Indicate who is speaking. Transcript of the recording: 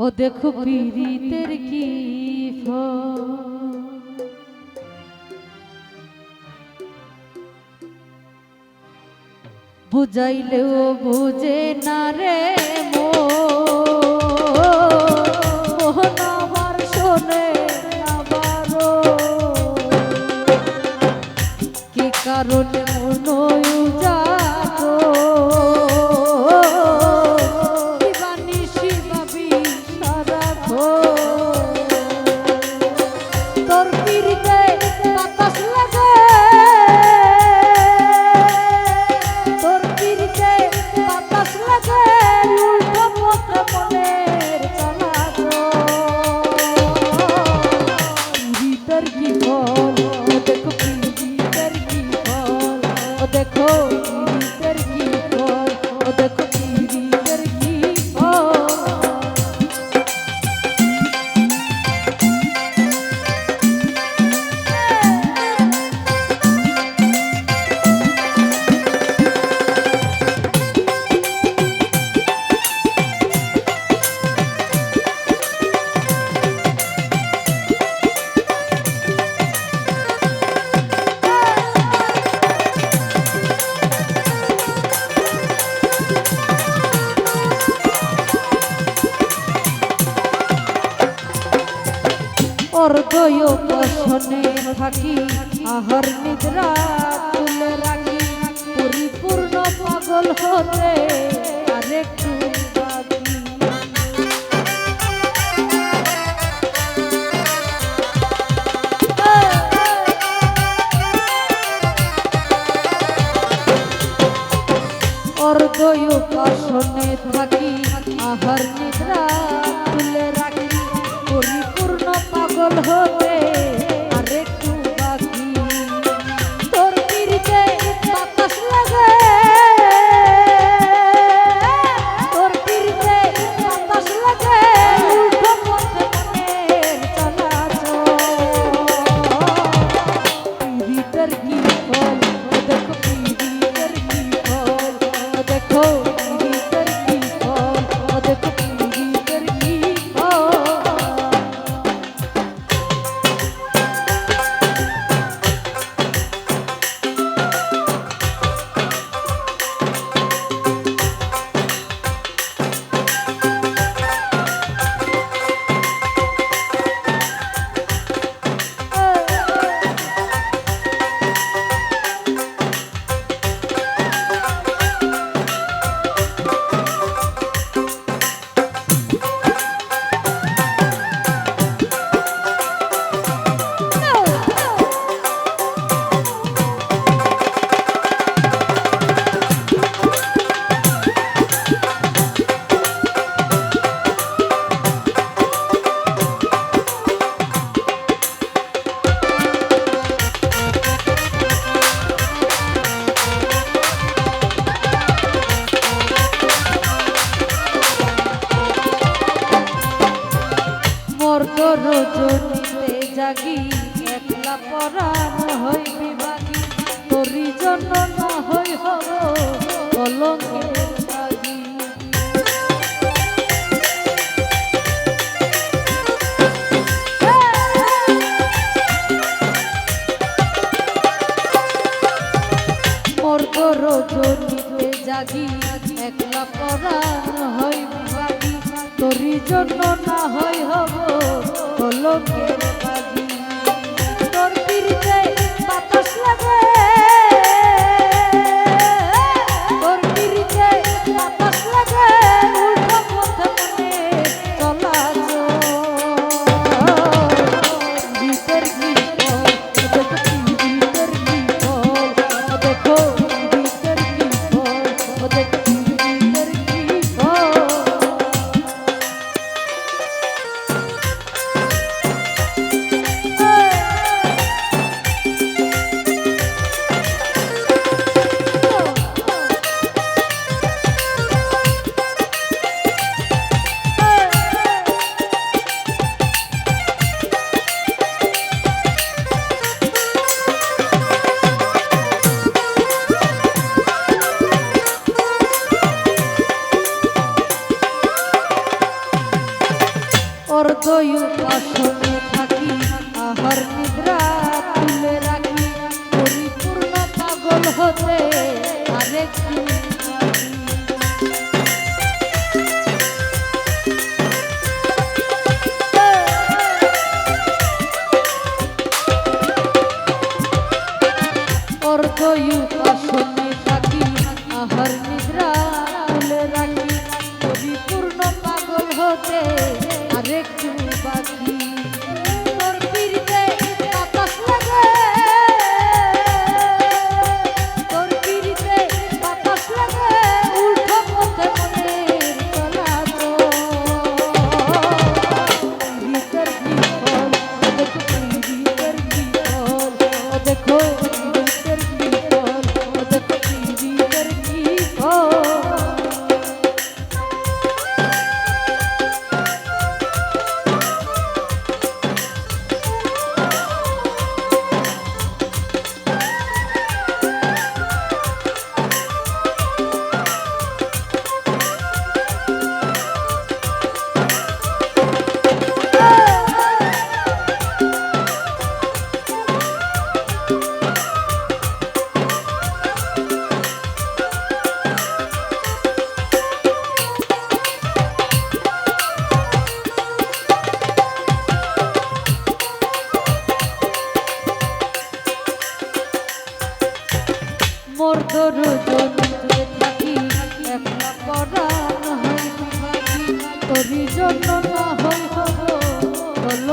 Speaker 1: ও দেখো পীড়িতের কি বুঝাইলেও বুঝে না রে মো আমার কি কারণে দেখো অর্ধয় পশনে থাকি আহার নিদ্রা তুলে রাখি। পরিপূর্ণ পাগল হতে আরেক হতে অর্ধ রজনীতে জাগি একলা পরাণ হই বিভাগী তরি জন্য নহই হব কলঙ্কের একলা পরাণ হই বিভাগী তরি জন্য না হই হব লোকে অর্ধয় আসনে থাকি আহার নিদ্রা তুলে রাখি। পরিপূর্ণ পাগল হতে আরেকটি যদি যত্ন হই হল